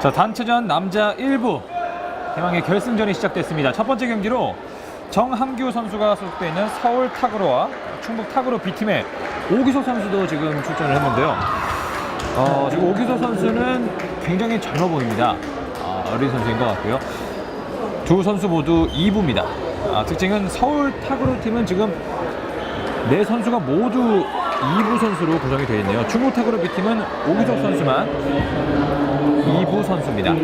자 단체전 남자 1부 대망의 결승전이 시작됐습니다. 첫 번째 경기로 정한규 선수가 소속되어 있는 서울 타그로와 충북 타그로 B팀의 오기석 선수도 지금 출전을 했는데요. 어, 지금 오기석 선수는 굉장히 젊어 보입니다. 아, 어린 선수인 것 같고요. 두 선수 모두 2부입니다. 아, 특징은 서울 타그로 팀은 지금 네 선수가 모두 2부 선수로 구성이 되어 있네요. 충북 타그로 B팀은 오기석 선수만 2부 선수입니다.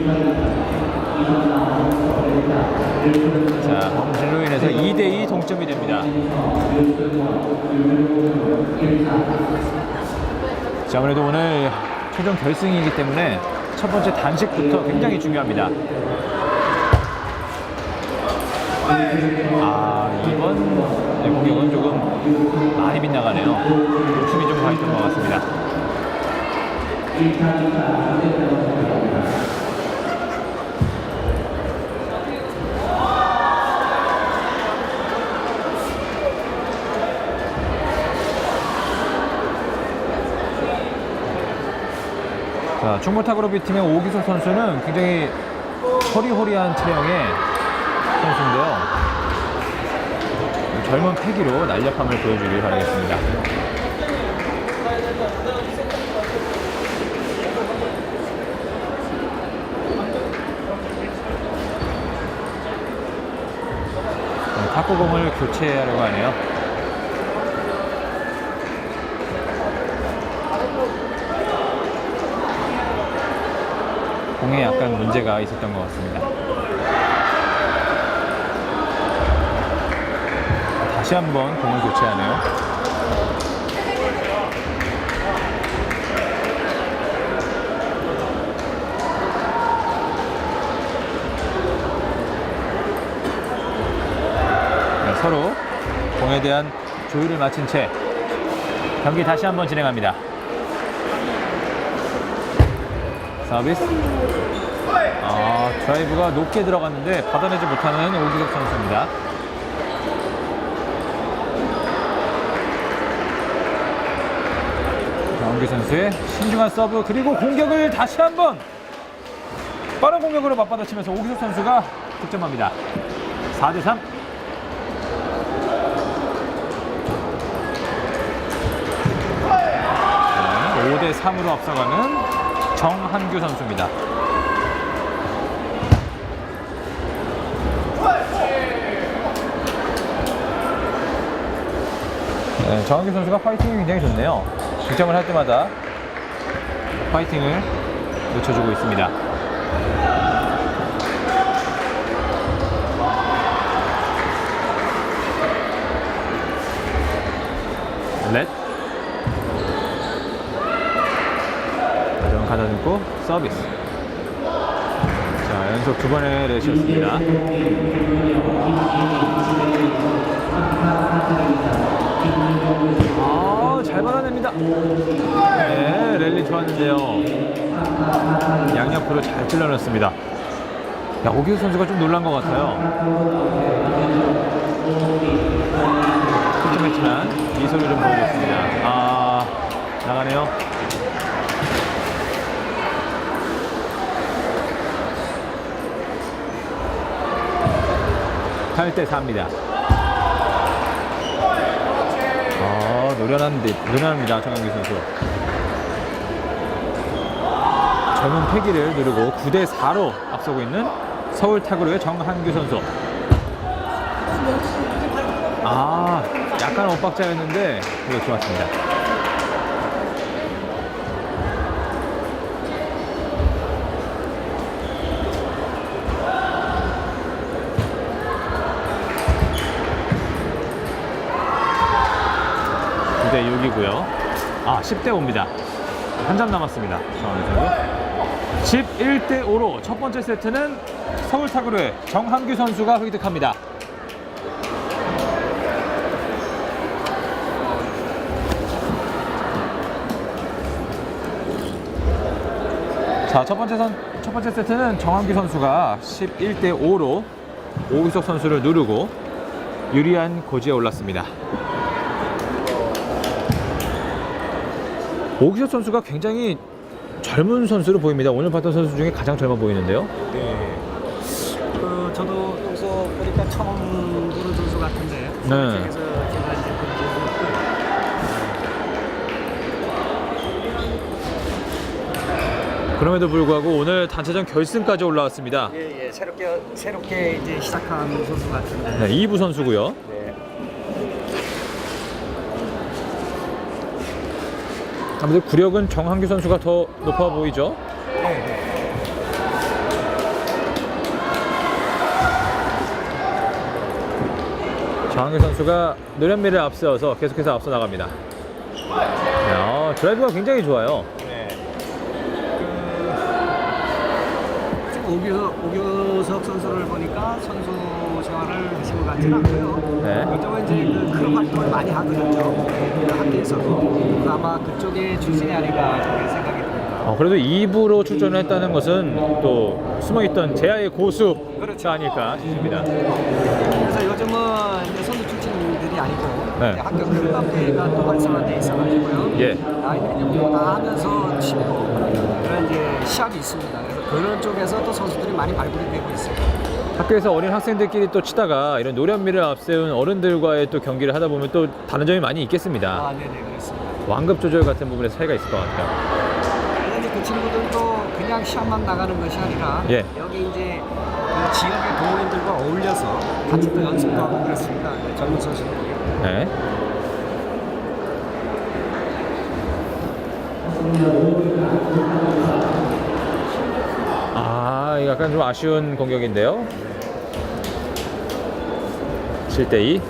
자, 범실로 인해서 2대2 동점이 됩니다. 자, 아무래도 오늘 최종 결승이기 때문에 첫 번째 단식부터 굉장히 중요합니다. 아, 이번 네, 공격은 조금 많이 빗나가네요. 욕심이 좀 가 있던 것 같습니다. 자, 충무타그로비 팀의 오기석 선수는 굉장히 허리허리한 체형의 선수인데요. 젊은 패기로 날렵함을 보여주길 바라겠습니다. 네, 탁구공을 교체하려고 하네요. 공에 약간 문제가 있었던 것 같습니다. 다시 한번 공을 교체하네요. 네, 서로 공에 대한 조율을 마친 채 경기 다시 한번 진행합니다. 서비스. 아, 드라이브가 높게 들어갔는데 받아내지 못하는 오기석 선수입니다. 정규 선수의 신중한 서브 그리고 공격을 다시 한번 빠른 공격으로 맞받아치면서 오기석 선수가 득점합니다. 4대 3. 5대 3으로 앞서가는 정한규 선수입니다. 네, 정한규 선수가 파이팅이 굉장히 좋네요. 득점을 할 때마다 파이팅을 놓쳐주고 있습니다. 렛. 가정 가다듬고 서비스. 자, 연속 두 번의 렛이었습니다. 아, 잘 받아냅니다. 네, 랠리 좋았는데요. 양옆으로 잘 찔러넣습니다. 야, 오기우 선수가 좀 놀란 것 같아요. 득점했지만 미소를 좀 보여줬습니다. 아, 나가네요. 팔대 4입니다. 아, 노련한데, 노련합니다. 정한규 선수. 젊은 패기를 누르고 9대 4로 앞서고 있는 서울 타그로의 정한규 선수. 아, 약간 엇박자였는데 이거 좋았습니다. 대 6이고요. 아, 10대 5입니다. 한 점 남았습니다. 정한규 선수. 11대 5로 첫 번째 세트는 서울 타그로의 정한규 선수가 획득합니다. 자, 첫 번째 선, 첫 번째 세트는 정한규 선수가 11대 5로 오기석 선수를 누르고 유리한 고지에 올랐습니다. 오기석 선수가 굉장히 젊은 선수로 보입니다. 오늘 봤던 선수 중에 가장 젊어 보이는데요. 네. 그 저도 여기서 보니까 처음 보는 선수 같은데. 네. 그래서 제가 이제 그 기억을 그럼에도 불구하고 오늘 단체전 결승까지 올라왔습니다. 예, 예. 새롭게 새롭게 이제 시작한 선수 같은데. 네, 2부 선수고요. 네. 아무래도 구력은 정한규 선수가 더 높아 보이죠. 정한규 선수가 노련미를 앞세워서 계속해서 앞서 나갑니다. 야, 드라이브가 굉장히 좋아요. 네. 그 오규석, 오규석 선수를 보니까 선수 생활을 하신 것 같지는 않고요. 네. 그쪽은 이제 그 클럽 활동을 많이 하거든요. 그 학교에서도 아마 그쪽의 출신이 아닌가 그렇게 생각이 듭니다. 어, 그래도 2부로 출전을 했다는 것은 또 숨어있던 제야의 고수가 그렇죠. 아닐까 싶습니다. 그래서 요즘은 이제 선수 출신들이 아니고 네. 이제 학교 클럽대회가 또 활성화돼 있어가지고요. 예. 이제 뭐다 하면서 치고 그런 이제 시합이 있습니다. 그래서 그런 쪽에서 또 선수들이 많이 발굴이 되고 있습니다. 학교에서 어린 학생들끼리 또 치다가 이런 노련미를 앞세운 어른들과의 또 경기를 하다 보면 또 다른 점이 많이 있겠습니다. 아, 네네 그렇습니다. 완급 조절 같은 부분에 차이가 있을 것 같아요. 그런데 그 친구들도 그냥 시합만 나가는 것이 아니라 예. 여기 이제 그 지역의 동호인들과 어울려서 같이 또 연습도 하고 그렇습니다. 네, 젊은 선수들이. 네. 아, 약간 좀 아쉬운 공격인데요. 7대2.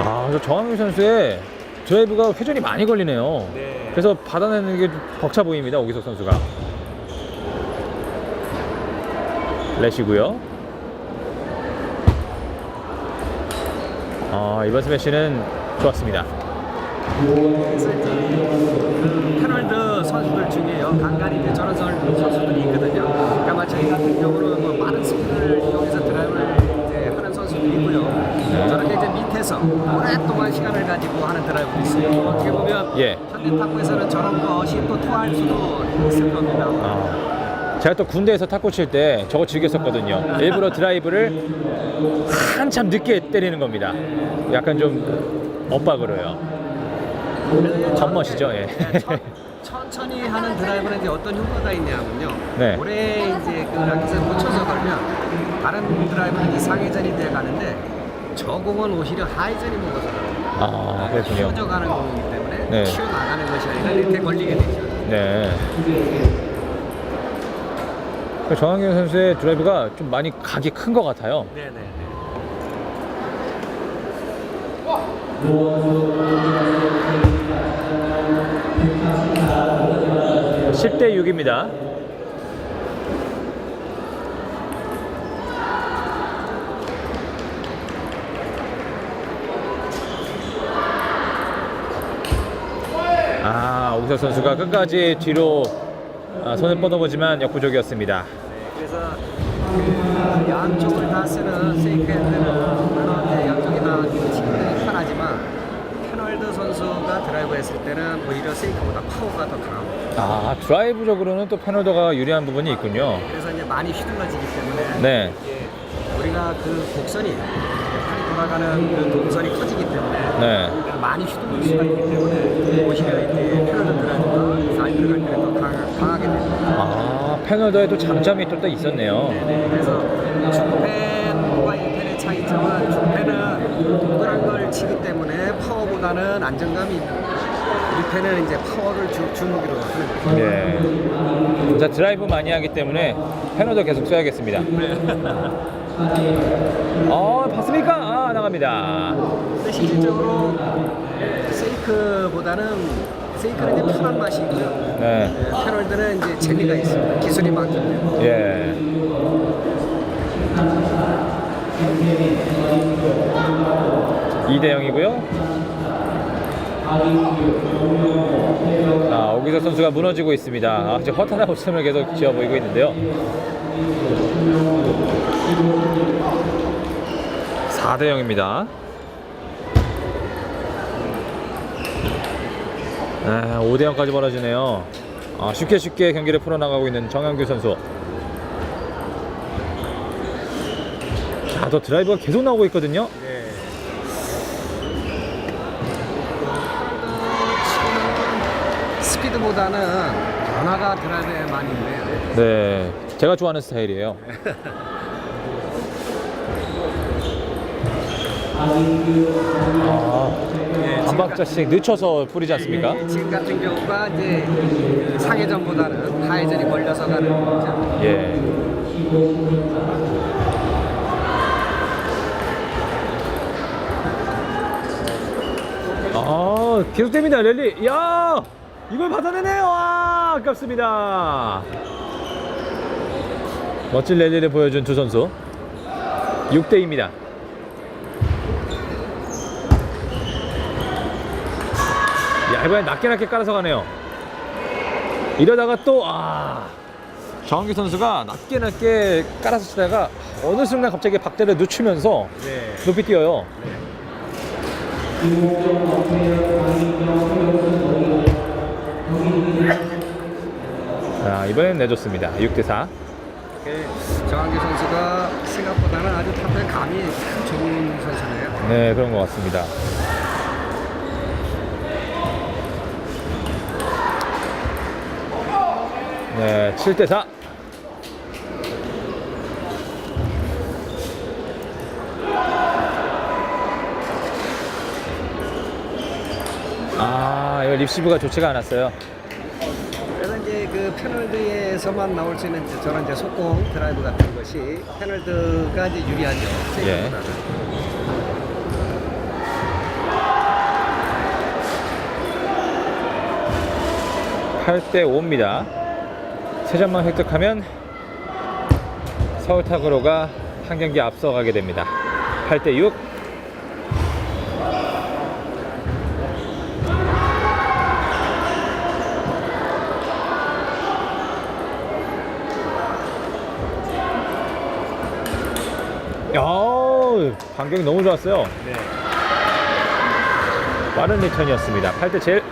아, 저 정한규 선수의 드라이브가 회전이 많이 걸리네요. 네. 그래서 받아내는 게좀 벅차 보입니다, 오기석 선수가. 렛이고요. 아, 이번 스매시는 좋았습니다. 그 패널드 선수들 중에요. 간간히 이제 저런 선- 선수들이 있거든요. 그러니까 막 저희 같은 경우는 뭐 빠른 스피드를 이용해서 드라이브를 이제 하는 선수들이 있고요. 저렇게 이제 밑에서 오랫동안 시간을 가지고 하는 드라이브도 있어요. 어떻게 보면 예. 현대 탁구에서는 저런 것이 또 통할 수도 있을 겁니다. 아, 제가 또 군대에서 탁구 칠 때 저거 즐겼었거든요. 일부러 드라이브를 한참 늦게 때리는 겁니다. 약간 좀 엇박으로요. 겉멋이죠, 예. 네, 천- 천천히 하는 드라이브는 이제 어떤 효과가 있냐면요. 네. 오래 이제 그 라켓을 꽂혀서 걸면 다른 드라이브는 이제 상회전이 돼 가는데 저 공은 오히려 하회전이 먹어서 아, 그렇군요. 키워져 가는 공이기 때문에 네. 튀어 나가는 것이 아니라 이렇게 걸리게 되죠. 네. 그 정한경 선수의 드라이브가 좀 많이 각이 큰 것 같아요. 네네. 10대 6입니다. 아, 오기석 선수가 끝까지 뒤로 아, 손을 뻗어보지만 역부족이었습니다. 양쪽을 다 쓰는 세이크핸드는 물론 양쪽이 다 치기 편하지만 페널드 선수가 드라이브 했을 때는 오히려 세이크보다 파워가 더 강합니다. 아, 드라이브적으로는 또 페널더가 유리한 부분이 있군요. 그래서 이제 많이 휘둘러지기 때문에 네. 이게 우리가 그 곡선이 팔이 돌아가는 그 동선이 커지기 때문에 네. 많이 휘둘릴 수가 있기 때문에 오히려 이제 페널드 드라이브가 사이드를 갈 때는 더 강, 강하게 됩니다. 아, 페널더에 또 장점이 또, 또 있었네요. 네, 그래서 중펜과 1펜의 차이점은 중펜은 동그란 걸 치기 때문에 파워보다는 안정감이 있는 거 죠. 1펜은 이제 파워를 주, 주무기로. 네. 자, 드라이브 많이 하기 때문에 페널더 계속 써야겠습니다. 어, 봤습니까? 아, 나갑니다. 근데 실질적으로 세이크보다는 세이크는 이제 편한 맛이 있고요. 네. 네, 패널들은 이제 재미가 있습니다. 기술이 때문에. 예. 이대 0이고요. 아, 오기석 선수가 무너지고 있습니다. 아, 지금 허탈한 모습을 계속 지어 보이고 있는데요. 4대 0입니다. 아, 5대 0까지 벌어지네요. 아, 쉽게 쉽게 경기를 풀어나가고 있는 정현규 선수. 자, 더 드라이버가 계속 나오고 있거든요. 스피드보다는 변화가 드라이브에 많이 있네요. 네, 제가 좋아하는 스타일이에요. 아, 네, 한 박자씩 늦춰서 뿌리지 않습니까? 예, 지금 같은 경우가 이제 그 상해전보다는 하해전이 걸려서 가는 거죠. 예. 아, 계속됩니다, 랠리. 야! 이걸 받아내네요. 아, 아깝습니다. 멋진 랠리를 보여준 두 선수. 6대2입니다. 야, 이번엔 낮게 낮게 깔아서 가네요. 이러다가 또, 아. 정한규 선수가 낮게 낮게 깔아서 치다가 어느 순간 갑자기 박자를 늦추면서 네. 높이 뛰어요. 자, 이번엔 내줬습니다. 6대4. 정한기 선수가 생각보다는 아주 탑의 감이 참 좋은 선수네요. 네, 그런 것 같습니다. 네, 7대4. 아, 이거 립시브가 좋지가 않았어요. 그 패널드에서만 나올 수 있는 이제 저런 이제 속공 드라이브 같은 것이 패널드가 이제 유리하죠. 예. 세이브보다는. 8대 5입니다. 세 점만 획득하면 서울 타그로가 한 경기 앞서가게 됩니다. 8대 6. 야, 반경이 너무 좋았어요. 네. 빠른 리턴이었습니다. 8대 7.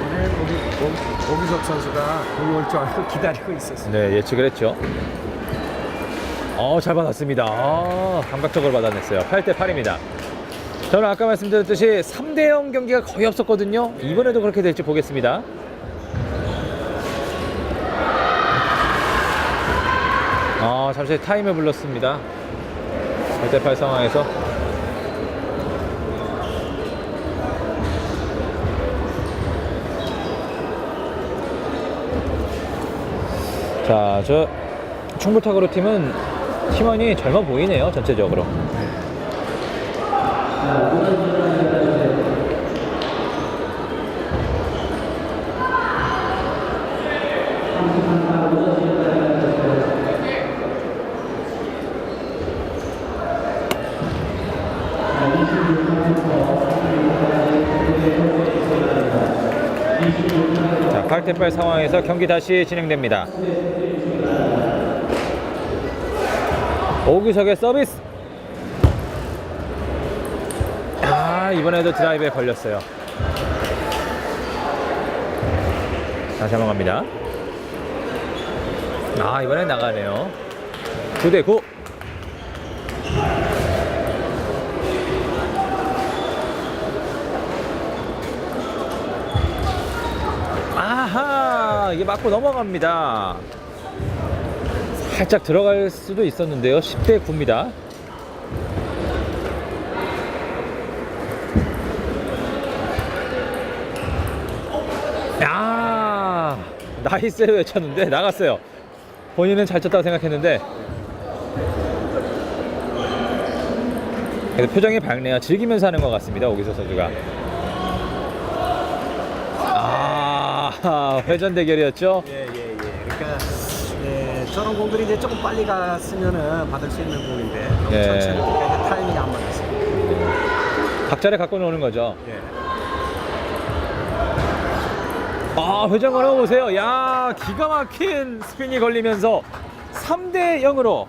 오늘 오기, 오- 오기석 선수가 공이 올 줄 알고 기다리고 있었어요. 네, 예측을 했죠. 어, 잘 받았습니다. 아, 감각적으로 받아냈어요. 8대 8입니다. 저는 아까 말씀드렸듯이 3대 0 경기가 거의 없었거든요. 이번에도 그렇게 될지 보겠습니다. 아, 잠시 타임을 불렀습니다. 8대 8 상황에서 자, 저 충북타그로 팀은 팀원이 젊어 보이네요, 전체적으로. 자, 8대8 상황에서 경기 다시 진행됩니다. 오규석의 서비스. 아, 이번에도 드라이브에 걸렸어요. 다시 한번 갑니다. 아, 이번엔 나가네요. 9대 9. 아하, 이게 맞고 넘어갑니다. 살짝 들어갈 수도 있었는데요. 10대 9입니다. 야 나이스를 외쳤는데 나갔어요. 본인은 잘 쳤다고 생각했는데 표정이 밝네요. 즐기면서 하는 것 같습니다. 오기서 선수가. 아 회전 대결이었죠. 예, 예, 예. 그러니까 예, 저런 공들이 이제 조금 빨리 갔으면은 받을 수 있는 공인데 너무 예. 천천히 이제 타이밍이 안 맞았어요. 박자를 갖고 노는 거죠. 예. 아 회전 걸어 보세요. 야 기가 막힌 스핀이 걸리면서 3대 0으로